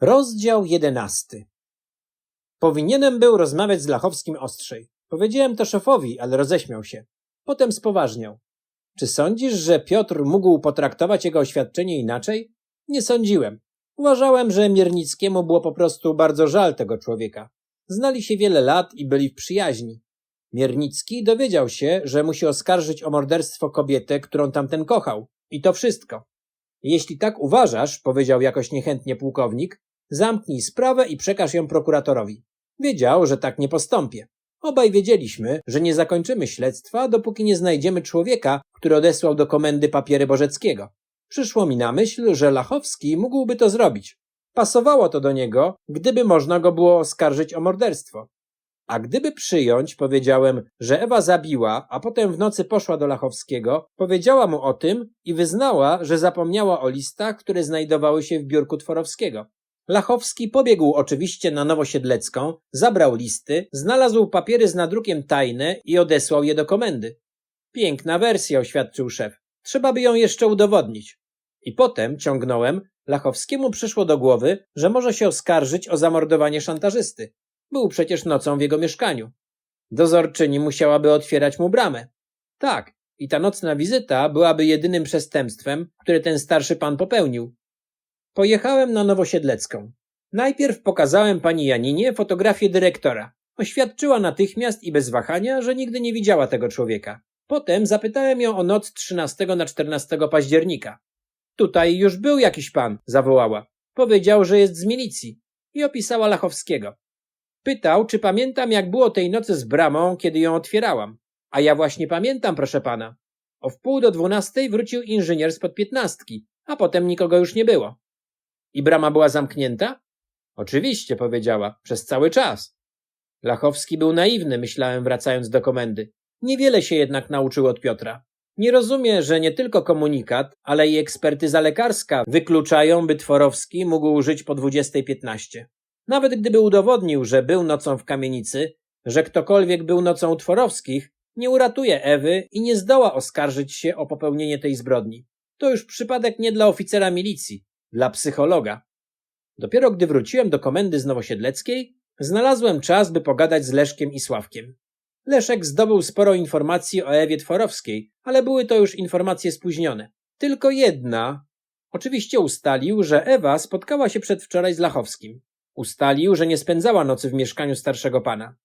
Rozdział jedenasty. Powinienem był rozmawiać z Lachowskim ostrzej. Powiedziałem to szefowi, ale roześmiał się. Potem spoważniał. Czy sądzisz, że Piotr mógł potraktować jego oświadczenie inaczej? Nie sądziłem. Uważałem, że Miernickiemu było po prostu bardzo żal tego człowieka. Znali się wiele lat i byli w przyjaźni. Miernicki dowiedział się, że musi oskarżyć o morderstwo kobietę, którą tamten kochał. I to wszystko. Jeśli tak uważasz, powiedział jakoś niechętnie pułkownik, zamknij sprawę i przekaż ją prokuratorowi. Wiedział, że tak nie postąpię. Obaj wiedzieliśmy, że nie zakończymy śledztwa, dopóki nie znajdziemy człowieka, który odesłał do komendy papiery Bożeckiego. Przyszło mi na myśl, że Lachowski mógłby to zrobić. Pasowało to do niego, gdyby można go było oskarżyć o morderstwo. A gdyby przyjąć, powiedziałem, że Ewa zabiła, a potem w nocy poszła do Lachowskiego, powiedziała mu o tym i wyznała, że zapomniała o listach, które znajdowały się w biurku Tworowskiego. Lachowski pobiegł oczywiście na Nowosiedlecką, zabrał listy, znalazł papiery z nadrukiem tajne i odesłał je do komendy. Piękna wersja, oświadczył szef. Trzeba by ją jeszcze udowodnić. I potem, ciągnąłem, Lachowskiemu przyszło do głowy, że może się oskarżyć o zamordowanie szantażysty. Był przecież nocą w jego mieszkaniu. Dozorczyni musiałaby otwierać mu bramę. Tak, i ta nocna wizyta byłaby jedynym przestępstwem, które ten starszy pan popełnił. Pojechałem na Nowosiedlecką. Najpierw pokazałem pani Janinie fotografię dyrektora. Oświadczyła natychmiast i bez wahania, że nigdy nie widziała tego człowieka. Potem zapytałem ją o noc 13 na 14 października. Tutaj już był jakiś pan, zawołała. Powiedział, że jest z milicji. I opisała Lachowskiego. Pytał, czy pamiętam, jak było tej nocy z bramą, kiedy ją otwierałam. A ja właśnie pamiętam, proszę pana. O wpół do dwunastej wrócił inżynier spod piętnastki, a potem nikogo już nie było. I brama była zamknięta? Oczywiście, powiedziała, przez cały czas. Lachowski był naiwny, myślałem, wracając do komendy. Niewiele się jednak nauczył od Piotra. Nie rozumie, że nie tylko komunikat, ale i ekspertyza lekarska wykluczają, by Tworowski mógł żyć po 20.15. Nawet gdyby udowodnił, że był nocą w kamienicy, że ktokolwiek był nocą u Tworowskich, nie uratuje Ewy i nie zdoła oskarżyć się o popełnienie tej zbrodni. To już przypadek nie dla oficera milicji, dla psychologa. Dopiero gdy wróciłem do komendy z Nowosiedleckiej, znalazłem czas, by pogadać z Leszkiem i Sławkiem. Leszek zdobył sporo informacji o Ewie Tworowskiej, ale były to już informacje spóźnione. Tylko jedna. Oczywiście ustalił, że Ewa spotkała się przedwczoraj z Lachowskim. Ustalił, że nie spędzała nocy w mieszkaniu starszego pana.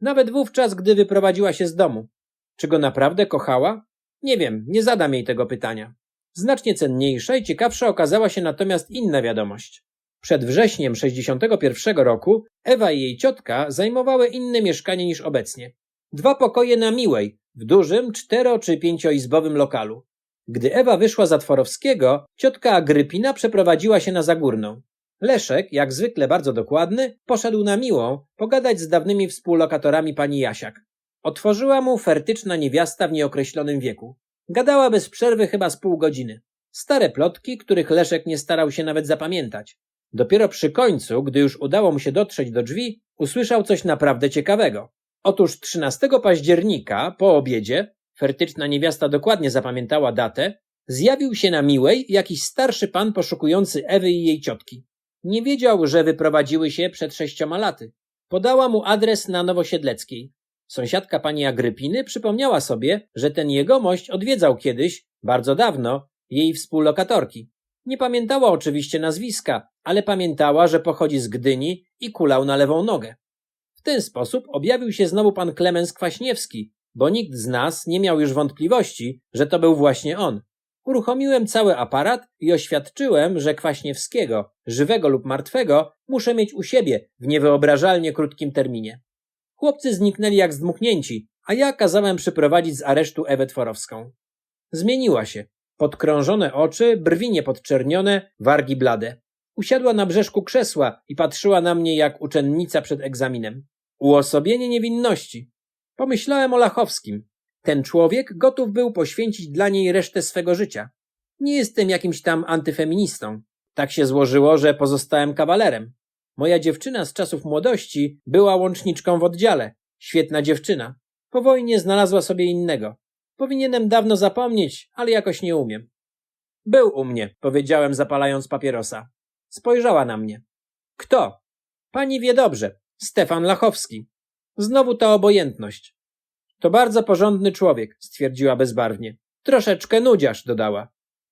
Nawet wówczas, gdy wyprowadziła się z domu. Czy go naprawdę kochała? Nie wiem, nie zadam jej tego pytania. Znacznie cenniejsza i ciekawsza okazała się natomiast inna wiadomość. Przed wrześniem 61 roku Ewa i jej ciotka zajmowały inne mieszkanie niż obecnie. Dwa pokoje na Miłej, w dużym cztero czy pięcioizbowym lokalu. Gdy Ewa wyszła za Tworowskiego, ciotka Agrypina przeprowadziła się na Zagórną. Leszek, jak zwykle bardzo dokładny, poszedł na Miłą pogadać z dawnymi współlokatorami pani Jasiak. Otworzyła mu fertyczna niewiasta w nieokreślonym wieku. Gadała bez przerwy chyba z pół godziny. Stare plotki, których Leszek nie starał się nawet zapamiętać. Dopiero przy końcu, gdy już udało mu się dotrzeć do drzwi, usłyszał coś naprawdę ciekawego. Otóż 13 października, po obiedzie, fertyczna niewiasta dokładnie zapamiętała datę, zjawił się na Miłej jakiś starszy pan poszukujący Ewy i jej ciotki. Nie wiedział, że wyprowadziły się przed sześcioma laty. Podała mu adres na Nowosiedleckiej. Sąsiadka pani Agrypiny przypomniała sobie, że ten jegomość odwiedzał kiedyś, bardzo dawno, jej współlokatorki. Nie pamiętała oczywiście nazwiska, ale pamiętała, że pochodzi z Gdyni i kulał na lewą nogę. W ten sposób objawił się znowu pan Klemens Kwaśniewski, bo nikt z nas nie miał już wątpliwości, że to był właśnie on. Uruchomiłem cały aparat i oświadczyłem, że Kwaśniewskiego, żywego lub martwego, muszę mieć u siebie w niewyobrażalnie krótkim terminie. Chłopcy zniknęli jak zdmuchnięci, a ja kazałem przyprowadzić z aresztu Ewę Tworowską. Zmieniła się. Podkrążone oczy, brwi niepodczernione, wargi blade. Usiadła na brzeszku krzesła i patrzyła na mnie jak uczennica przed egzaminem. Uosobienie niewinności. Pomyślałem o Lachowskim. Ten człowiek gotów był poświęcić dla niej resztę swego życia. Nie jestem jakimś tam antyfeministą. Tak się złożyło, że pozostałem kawalerem. Moja dziewczyna z czasów młodości była łączniczką w oddziale. Świetna dziewczyna. Po wojnie znalazła sobie innego. Powinienem dawno zapomnieć, ale jakoś nie umiem. Był u mnie, powiedziałem zapalając papierosa. Spojrzała na mnie. Kto? Pani wie dobrze. Stefan Lachowski. Znowu ta obojętność. To bardzo porządny człowiek, stwierdziła bezbarwnie. Troszeczkę nudziarz, dodała.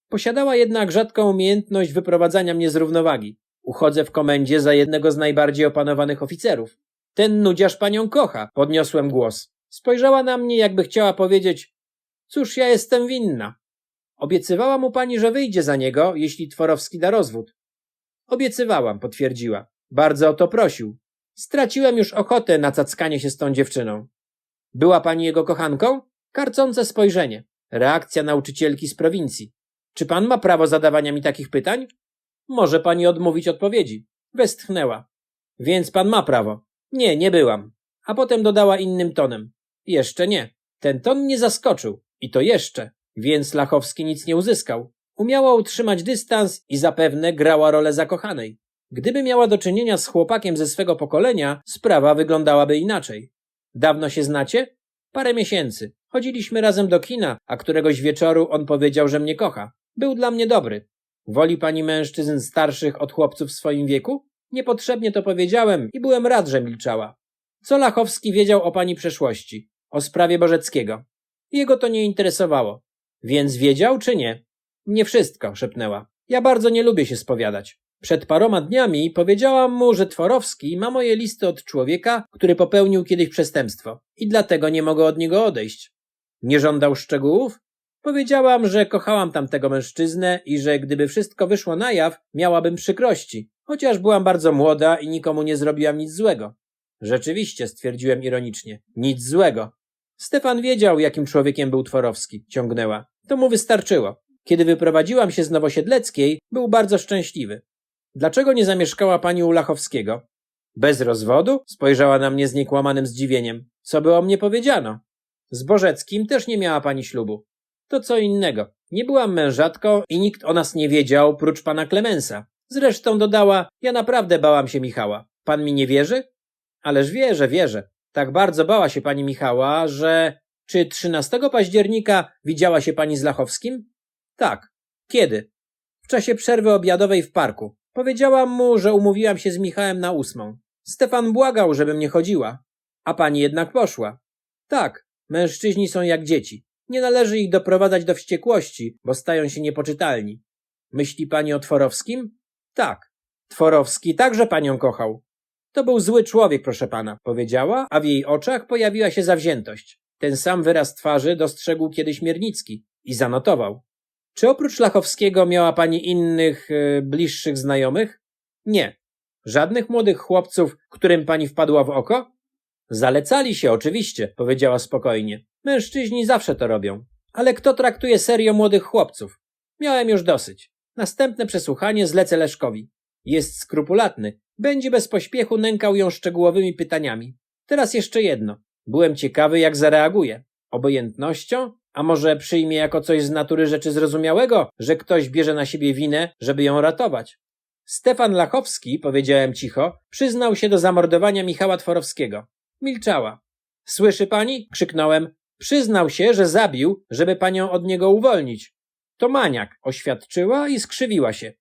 Posiadała jednak rzadką umiejętność wyprowadzania mnie z równowagi. Uchodzę w komendzie za jednego z najbardziej opanowanych oficerów. Ten nudziarz panią kocha, podniosłem głos. Spojrzała na mnie, jakby chciała powiedzieć, cóż ja jestem winna. Obiecywała mu pani, że wyjdzie za niego, jeśli Tworowski da rozwód. Obiecywałam, potwierdziła. Bardzo o to prosił. Straciłem już ochotę na cackanie się z tą dziewczyną. Była pani jego kochanką? Karcące spojrzenie. Reakcja nauczycielki z prowincji. Czy pan ma prawo zadawania mi takich pytań? Może pani odmówić odpowiedzi. Westchnęła. Więc pan ma prawo. Nie, nie byłam. A potem dodała innym tonem. Jeszcze nie. Ten ton mnie zaskoczył. I to jeszcze. Więc Lachowski nic nie uzyskał. Umiała utrzymać dystans i zapewne grała rolę zakochanej. Gdyby miała do czynienia z chłopakiem ze swego pokolenia, sprawa wyglądałaby inaczej. Dawno się znacie? Parę miesięcy. Chodziliśmy razem do kina, a któregoś wieczoru on powiedział, że mnie kocha. Był dla mnie dobry. Woli pani mężczyzn starszych od chłopców w swoim wieku? Niepotrzebnie to powiedziałem i byłem rad, że milczała. Co Lachowski wiedział o pani przeszłości? O sprawie Bożeckiego. Jego to nie interesowało. Więc wiedział czy nie? Nie wszystko, szepnęła. Ja bardzo nie lubię się spowiadać. Przed paroma dniami powiedziałam mu, że Tworowski ma moje listy od człowieka, który popełnił kiedyś przestępstwo i dlatego nie mogę od niego odejść. Nie żądał szczegółów? Powiedziałam, że kochałam tamtego mężczyznę i że gdyby wszystko wyszło na jaw, miałabym przykrości, chociaż byłam bardzo młoda i nikomu nie zrobiłam nic złego. Rzeczywiście, stwierdziłem ironicznie, nic złego. Stefan wiedział, jakim człowiekiem był Tworowski, ciągnęła. To mu wystarczyło. Kiedy wyprowadziłam się z Nowosiedleckiej, był bardzo szczęśliwy. Dlaczego nie zamieszkała pani u? Bez rozwodu? Spojrzała na mnie z niekłamanym zdziwieniem. Co by o mnie powiedziano? Z Bożeckim też nie miała pani ślubu. To co innego. Nie byłam mężatką i nikt o nas nie wiedział, prócz pana Klemensa. Zresztą dodała, ja naprawdę bałam się Michała. Pan mi nie wierzy? Ależ wierzę, wierzę. Tak bardzo bała się pani Michała, że... Czy 13 października widziała się pani z Lachowskim? Tak. Kiedy? W czasie przerwy obiadowej w parku. Powiedziałam mu, że umówiłam się z Michałem na ósmą. Stefan błagał, żebym nie chodziła. A pani jednak poszła. Tak, mężczyźni są jak dzieci. Nie należy ich doprowadzać do wściekłości, bo stają się niepoczytalni. Myśli pani o Tworowskim? Tak. Tworowski także panią kochał. To był zły człowiek, proszę pana, powiedziała, a w jej oczach pojawiła się zawziętość. Ten sam wyraz twarzy dostrzegł kiedyś Miernicki i zanotował. Czy oprócz Lachowskiego miała pani innych, e, bliższych znajomych? Nie. Żadnych młodych chłopców, którym pani wpadła w oko? Zalecali się, oczywiście, powiedziała spokojnie. Mężczyźni zawsze to robią. Ale kto traktuje serio młodych chłopców? Miałem już dosyć. Następne przesłuchanie zlecę Leszkowi. Jest skrupulatny. Będzie bez pośpiechu nękał ją szczegółowymi pytaniami. Teraz jeszcze jedno. Byłem ciekawy, jak zareaguje. Obojętnością? A może przyjmie jako coś z natury rzeczy zrozumiałego, że ktoś bierze na siebie winę, żeby ją ratować? Stefan Lachowski, powiedziałem cicho, przyznał się do zamordowania Michała Tworowskiego. Milczała. Słyszy pani? krzyknąłem. Przyznał się, że zabił, żeby panią od niego uwolnić. To maniak, oświadczyła i skrzywiła się.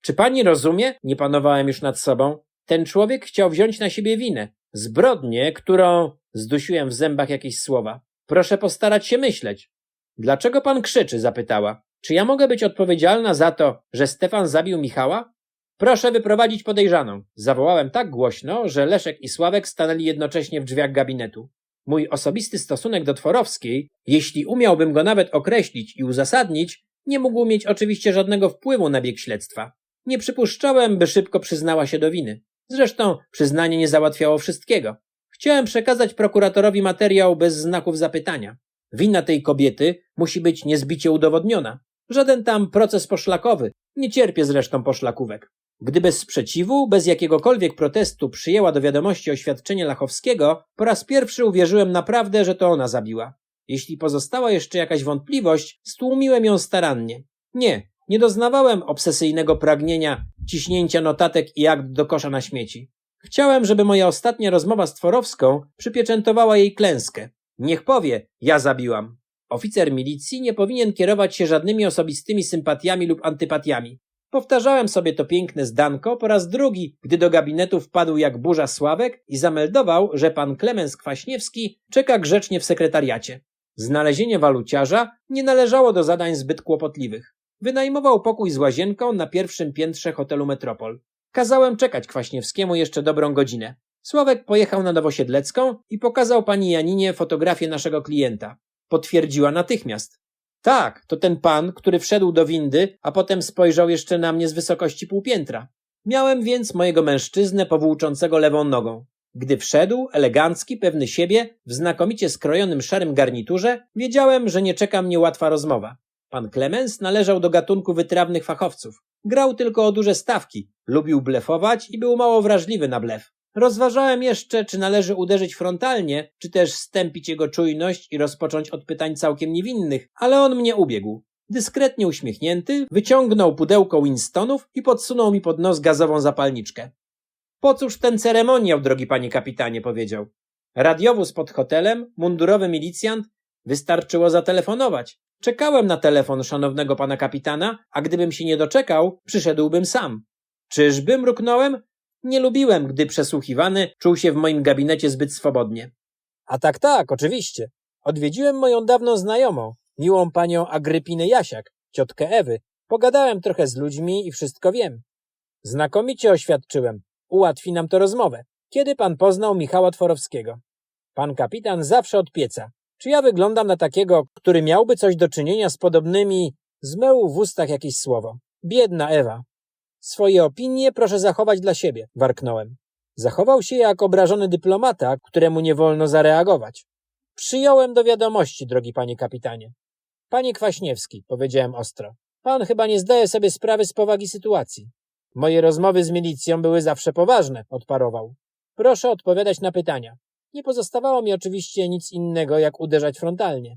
Czy pani rozumie? Nie panowałem już nad sobą. Ten człowiek chciał wziąć na siebie winę. Zbrodnię, którą... Zdusiłem w zębach jakieś słowa. Proszę postarać się myśleć. Dlaczego pan krzyczy? zapytała. Czy ja mogę być odpowiedzialna za to, że Stefan zabił Michała? Proszę wyprowadzić podejrzaną. Zawołałem tak głośno, że Leszek i Sławek stanęli jednocześnie w drzwiach gabinetu. Mój osobisty stosunek do Tworowskiej, jeśli umiałbym go nawet określić i uzasadnić, nie mógł mieć oczywiście żadnego wpływu na bieg śledztwa. Nie przypuszczałem, by szybko przyznała się do winy. Zresztą przyznanie nie załatwiało wszystkiego. Chciałem przekazać prokuratorowi materiał bez znaków zapytania. Wina tej kobiety musi być niezbicie udowodniona. Żaden tam proces poszlakowy. Nie cierpię zresztą poszlakówek. Gdy bez sprzeciwu, bez jakiegokolwiek protestu przyjęła do wiadomości oświadczenie Lachowskiego, po raz pierwszy uwierzyłem naprawdę, że to ona zabiła. Jeśli pozostała jeszcze jakaś wątpliwość, stłumiłem ją starannie. Nie, nie doznawałem obsesyjnego pragnienia ciśnięcia notatek i akt do kosza na śmieci. Chciałem, żeby moja ostatnia rozmowa z Tworowską przypieczętowała jej klęskę. Niech powie, ja zabiłam. Oficer milicji nie powinien kierować się żadnymi osobistymi sympatiami lub antypatiami. Powtarzałem sobie to piękne zdanko po raz drugi, gdy do gabinetu wpadł jak burza Sławek i zameldował, że pan Klemens Kwaśniewski czeka grzecznie w sekretariacie. Znalezienie waluciarza nie należało do zadań zbyt kłopotliwych. Wynajmował pokój z łazienką na pierwszym piętrze hotelu Metropol. Kazałem czekać Kwaśniewskiemu jeszcze dobrą godzinę. Sławek pojechał na Nowosiedlecką i pokazał pani Janinie fotografię naszego klienta. Potwierdziła natychmiast. Tak, to ten pan, który wszedł do windy, a potem spojrzał jeszcze na mnie z wysokości półpiętra. Miałem więc mojego mężczyznę powłóczącego lewą nogą. Gdy wszedł, elegancki, pewny siebie, w znakomicie skrojonym szarym garniturze, wiedziałem, że nie czeka mnie łatwa rozmowa. Pan Clemens należał do gatunku wytrawnych fachowców. Grał tylko o duże stawki, lubił blefować i był mało wrażliwy na blef. Rozważałem jeszcze, czy należy uderzyć frontalnie, czy też stępić jego czujność i rozpocząć od pytań całkiem niewinnych, ale on mnie ubiegł. Dyskretnie uśmiechnięty, wyciągnął pudełko Winstonów i podsunął mi pod nos gazową zapalniczkę. Po cóż ten ceremoniał, drogi panie kapitanie, powiedział. Radiowóz pod hotelem, mundurowy milicjant, wystarczyło zatelefonować. Czekałem na telefon szanownego pana kapitana, a gdybym się nie doczekał, przyszedłbym sam. Czyżby, mruknąłem? Nie lubiłem, gdy przesłuchiwany czuł się w moim gabinecie zbyt swobodnie. A tak, tak, oczywiście. Odwiedziłem moją dawną znajomą, miłą panią Agrypinę Jasiak, ciotkę Ewy. Pogadałem trochę z ludźmi i wszystko wiem. Znakomicie oświadczyłem. Ułatwi nam to rozmowę. Kiedy pan poznał Michała Tworowskiego? Pan kapitan zawsze od pieca. Czy ja wyglądam na takiego, który miałby coś do czynienia z podobnymi... Zmył w ustach jakieś słowo. Biedna Ewa. Swoje opinie proszę zachować dla siebie, warknąłem. Zachował się jak obrażony dyplomata, któremu nie wolno zareagować. Przyjąłem do wiadomości, drogi panie kapitanie. Panie Kwaśniewski, powiedziałem ostro, pan chyba nie zdaje sobie sprawy z powagi sytuacji. Moje rozmowy z milicją były zawsze poważne, odparował. Proszę odpowiadać na pytania. Nie pozostawało mi oczywiście nic innego, jak uderzać frontalnie.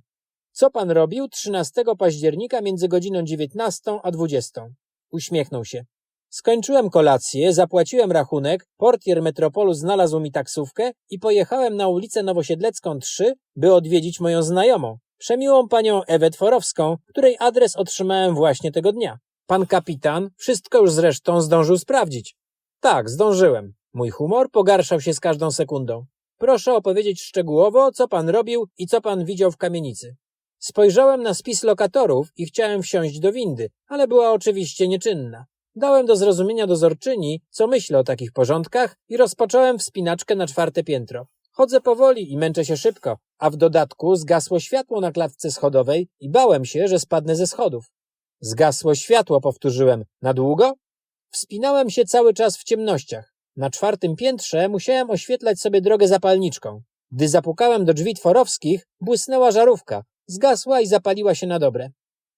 Co pan robił 13 października między godziną 19 a 20? Uśmiechnął się. Skończyłem kolację, zapłaciłem rachunek, portier Metropolu znalazł mi taksówkę i pojechałem na ulicę Nowosiedlecką 3, by odwiedzić moją znajomą, przemiłą panią Ewę Tworowską, której adres otrzymałem właśnie tego dnia. Pan kapitan wszystko już zresztą zdążył sprawdzić. Tak, zdążyłem. Mój humor pogarszał się z każdą sekundą. Proszę opowiedzieć szczegółowo, co pan robił i co pan widział w kamienicy. Spojrzałem na spis lokatorów i chciałem wsiąść do windy, ale była oczywiście nieczynna. Dałem do zrozumienia dozorczyni, co myślę o takich porządkach i rozpocząłem wspinaczkę na czwarte piętro. Chodzę powoli i męczę się szybko, a w dodatku zgasło światło na klatce schodowej i bałem się, że spadnę ze schodów. Zgasło światło, powtórzyłem. Na długo? Wspinałem się cały czas w ciemnościach. Na czwartym piętrze musiałem oświetlać sobie drogę zapalniczką. Gdy zapukałem do drzwi tworowskich, błysnęła żarówka, zgasła i zapaliła się na dobre.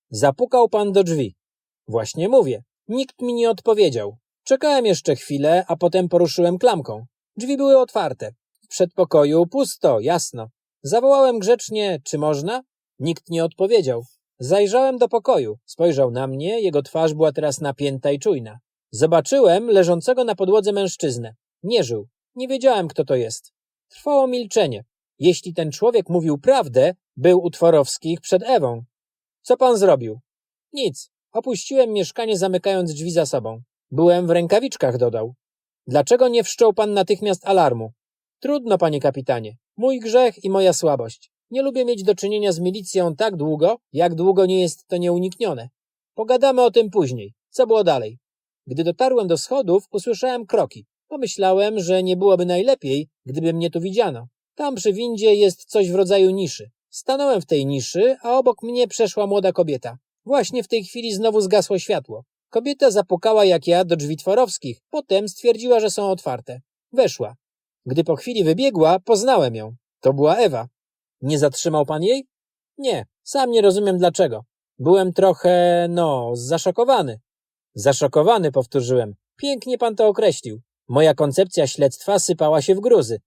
Zapukał pan do drzwi. Właśnie mówię. Nikt mi nie odpowiedział. Czekałem jeszcze chwilę, a potem poruszyłem klamką. Drzwi były otwarte. W przedpokoju pusto, jasno. Zawołałem grzecznie, czy można? Nikt nie odpowiedział. Zajrzałem do pokoju. Spojrzał na mnie, jego twarz była teraz napięta i czujna. Zobaczyłem leżącego na podłodze mężczyznę. Nie żył. Nie wiedziałem, kto to jest. Trwało milczenie. Jeśli ten człowiek mówił prawdę, był u Tworowskich przed Ewą. Co pan zrobił? Nic. Opuściłem mieszkanie, zamykając drzwi za sobą. Byłem w rękawiczkach, dodał. Dlaczego nie wszczął pan natychmiast alarmu? Trudno, panie kapitanie. Mój grzech i moja słabość. Nie lubię mieć do czynienia z milicją tak długo, jak długo nie jest to nieuniknione. Pogadamy o tym później. Co było dalej? Gdy dotarłem do schodów, usłyszałem kroki. Pomyślałem, że nie byłoby najlepiej, gdyby mnie tu widziano. Tam przy windzie jest coś w rodzaju niszy. Stanąłem w tej niszy, a obok mnie przeszła młoda kobieta. Właśnie w tej chwili znowu zgasło światło. Kobieta zapukała jak ja do drzwi tworowskich, potem stwierdziła, że są otwarte. Weszła. Gdy po chwili wybiegła, poznałem ją. To była Ewa. Nie zatrzymał pan jej? Nie, sam nie rozumiem dlaczego. Byłem trochę, no, zaszokowany. Zaszokowany, powtórzyłem. Pięknie pan to określił. Moja koncepcja śledztwa sypała się w gruzy.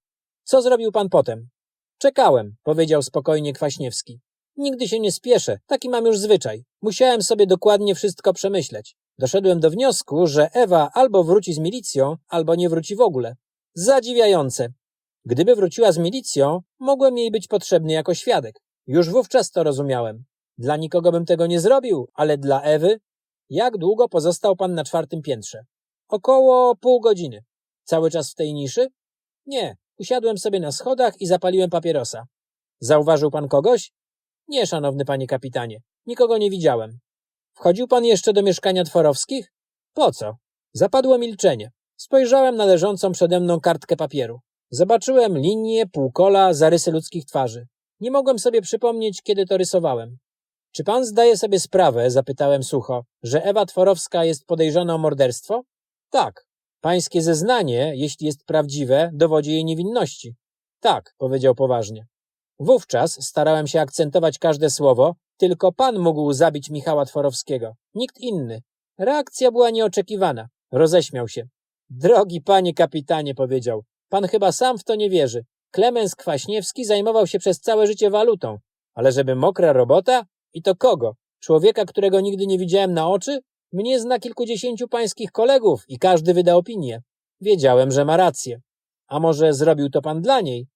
Co zrobił pan potem? Czekałem, powiedział spokojnie Kwaśniewski. Nigdy się nie spieszę, taki mam już zwyczaj. Musiałem sobie dokładnie wszystko przemyśleć. Doszedłem do wniosku, że Ewa albo wróci z milicją, albo nie wróci w ogóle. Zadziwiające. Gdyby wróciła z milicją, mogłem jej być potrzebny jako świadek. Już wówczas to rozumiałem. Dla nikogo bym tego nie zrobił, ale dla Ewy Jak długo pozostał pan na czwartym piętrze? Około pół godziny. Cały czas w tej niszy? Nie. Usiadłem sobie na schodach i zapaliłem papierosa. Zauważył pan kogoś? Nie, szanowny panie kapitanie. Nikogo nie widziałem. Wchodził pan jeszcze do mieszkania Tworowskich? Po co? Zapadło milczenie. Spojrzałem na leżącą przede mną kartkę papieru. Zobaczyłem linie, półkola, zarysy ludzkich twarzy. Nie mogłem sobie przypomnieć, kiedy to rysowałem. Czy pan zdaje sobie sprawę, zapytałem sucho, że Ewa Tworowska jest podejrzana o morderstwo? Tak. Pańskie zeznanie, jeśli jest prawdziwe, dowodzi jej niewinności. Tak, powiedział poważnie. Wówczas starałem się akcentować każde słowo, tylko pan mógł zabić Michała Tworowskiego, nikt inny. Reakcja była nieoczekiwana. Roześmiał się. Drogi panie kapitanie, powiedział, pan chyba sam w to nie wierzy. Klemens Kwaśniewski zajmował się przez całe życie walutą. Ale żeby mokra robota? I to kogo? Człowieka, którego nigdy nie widziałem na oczy? Mnie zna kilkudziesięciu pańskich kolegów i każdy wyda opinię. Wiedziałem, że ma rację. A może zrobił to pan dla niej?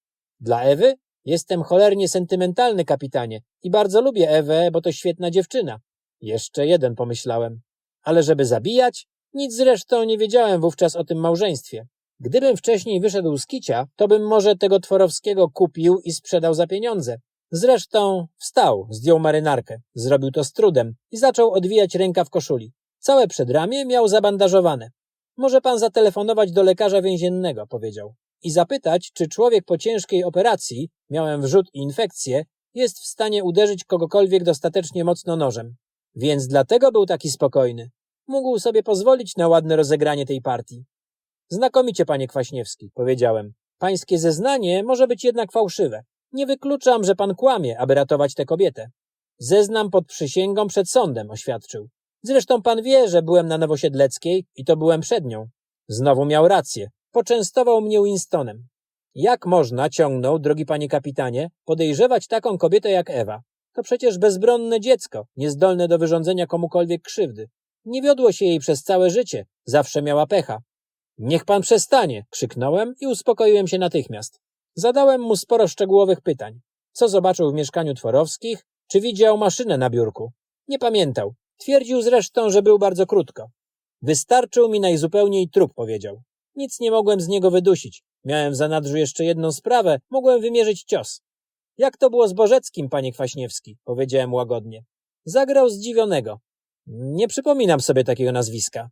Dla Ewy? Jestem cholernie sentymentalny, kapitanie, i bardzo lubię Ewę, bo to świetna dziewczyna. Jeszcze jeden pomyślałem. Ale żeby zabijać? Nic zresztą nie wiedziałem wówczas o tym małżeństwie. Gdybym wcześniej wyszedł z kicia, to bym może tego Tworowskiego kupił i sprzedał za pieniądze. Zresztą wstał, zdjął marynarkę, zrobił to z trudem i zaczął odwijać ręka w koszuli. Całe przedramię miał zabandażowane. Może pan zatelefonować do lekarza więziennego, powiedział, i zapytać, czy człowiek po ciężkiej operacji, miałem wrzut i infekcję, jest w stanie uderzyć kogokolwiek dostatecznie mocno nożem. Więc dlatego był taki spokojny. Mógł sobie pozwolić na ładne rozegranie tej partii. Znakomicie, panie Kwaśniewski, powiedziałem. Pańskie zeznanie może być jednak fałszywe. Nie wykluczam, że pan kłamie, aby ratować tę kobietę. Zeznam pod przysięgą przed sądem, oświadczył. Zresztą pan wie, że byłem na Nowosiedleckiej i to byłem przed nią. Znowu miał rację. Poczęstował mnie Winstonem. Jak można, ciągnął, drogi panie kapitanie, podejrzewać taką kobietę jak Ewa? To przecież bezbronne dziecko, niezdolne do wyrządzenia komukolwiek krzywdy. Nie wiodło się jej przez całe życie, zawsze miała pecha. Niech pan przestanie, krzyknąłem i uspokoiłem się natychmiast. Zadałem mu sporo szczegółowych pytań. Co zobaczył w mieszkaniu Tworowskich? Czy widział maszynę na biurku? Nie pamiętał. Twierdził zresztą, że był bardzo krótko. Wystarczył mi najzupełniej trup, powiedział. Nic nie mogłem z niego wydusić. Miałem w zanadrzu jeszcze jedną sprawę, mogłem wymierzyć cios. Jak to było z Bożeckim, panie Kwaśniewski? powiedziałem łagodnie. Zagrał zdziwionego. Nie przypominam sobie takiego nazwiska.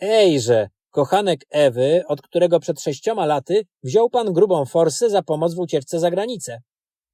Ejże, kochanek Ewy, od którego przed sześcioma laty wziął pan grubą forsę za pomoc w ucieczce za granicę.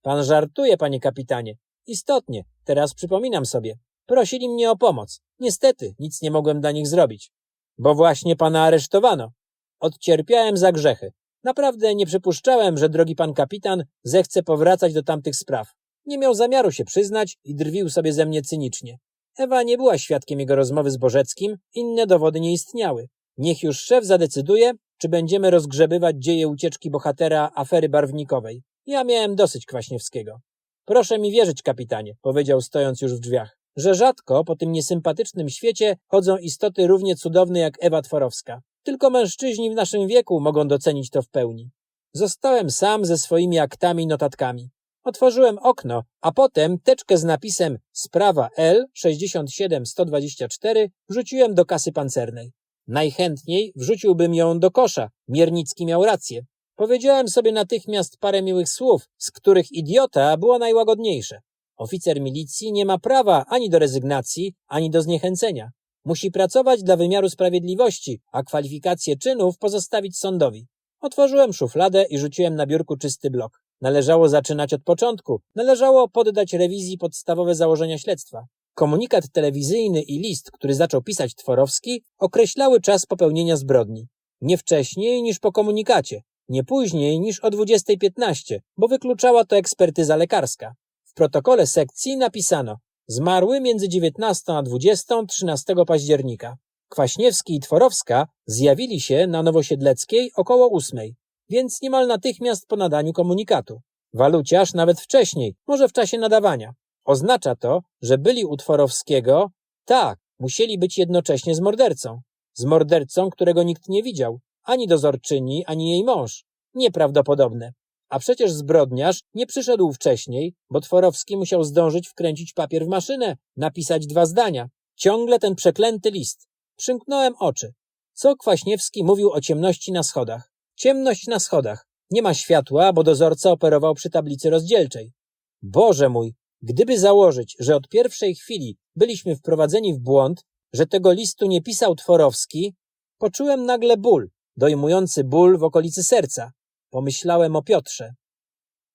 Pan żartuje, panie kapitanie. Istotnie, teraz przypominam sobie. Prosili mnie o pomoc. Niestety, nic nie mogłem dla nich zrobić. Bo właśnie pana aresztowano. Odcierpiałem za grzechy. Naprawdę nie przypuszczałem, że drogi pan kapitan zechce powracać do tamtych spraw. Nie miał zamiaru się przyznać i drwił sobie ze mnie cynicznie. Ewa nie była świadkiem jego rozmowy z Bożeckim, inne dowody nie istniały. Niech już szef zadecyduje, czy będziemy rozgrzebywać dzieje ucieczki bohatera afery barwnikowej. Ja miałem dosyć Kwaśniewskiego. Proszę mi wierzyć, kapitanie, powiedział stojąc już w drzwiach, że rzadko po tym niesympatycznym świecie chodzą istoty równie cudowne jak Ewa Tworowska. Tylko mężczyźni w naszym wieku mogą docenić to w pełni. Zostałem sam ze swoimi aktami notatkami. Otworzyłem okno, a potem teczkę z napisem Sprawa L 67124 wrzuciłem do kasy pancernej. Najchętniej wrzuciłbym ją do kosza. Miernicki miał rację. Powiedziałem sobie natychmiast parę miłych słów, z których idiota było najłagodniejsze. Oficer milicji nie ma prawa ani do rezygnacji, ani do zniechęcenia. Musi pracować dla wymiaru sprawiedliwości, a kwalifikacje czynów pozostawić sądowi. Otworzyłem szufladę i rzuciłem na biurku czysty blok. Należało zaczynać od początku. Należało poddać rewizji podstawowe założenia śledztwa. Komunikat telewizyjny i list, który zaczął pisać Tworowski, określały czas popełnienia zbrodni. Nie wcześniej niż po komunikacie, nie później niż o 20.15, bo wykluczała to ekspertyza lekarska. W protokole sekcji napisano Zmarły między 19 a 20 13 października. Kwaśniewski i Tworowska zjawili się na Nowosiedleckiej około 8, więc niemal natychmiast po nadaniu komunikatu. Waluciarz nawet wcześniej, może w czasie nadawania. Oznacza to, że byli u Tworowskiego, tak, musieli być jednocześnie z mordercą. Z mordercą, którego nikt nie widział, ani dozorczyni, ani jej mąż. Nieprawdopodobne. A przecież zbrodniarz nie przyszedł wcześniej, bo Tworowski musiał zdążyć wkręcić papier w maszynę, napisać dwa zdania. Ciągle ten przeklęty list. Przymknąłem oczy. Co Kwaśniewski mówił o ciemności na schodach? Ciemność na schodach. Nie ma światła, bo dozorca operował przy tablicy rozdzielczej. Boże mój, gdyby założyć, że od pierwszej chwili byliśmy wprowadzeni w błąd, że tego listu nie pisał Tworowski, poczułem nagle ból, dojmujący ból w okolicy serca. Pomyślałem o Piotrze.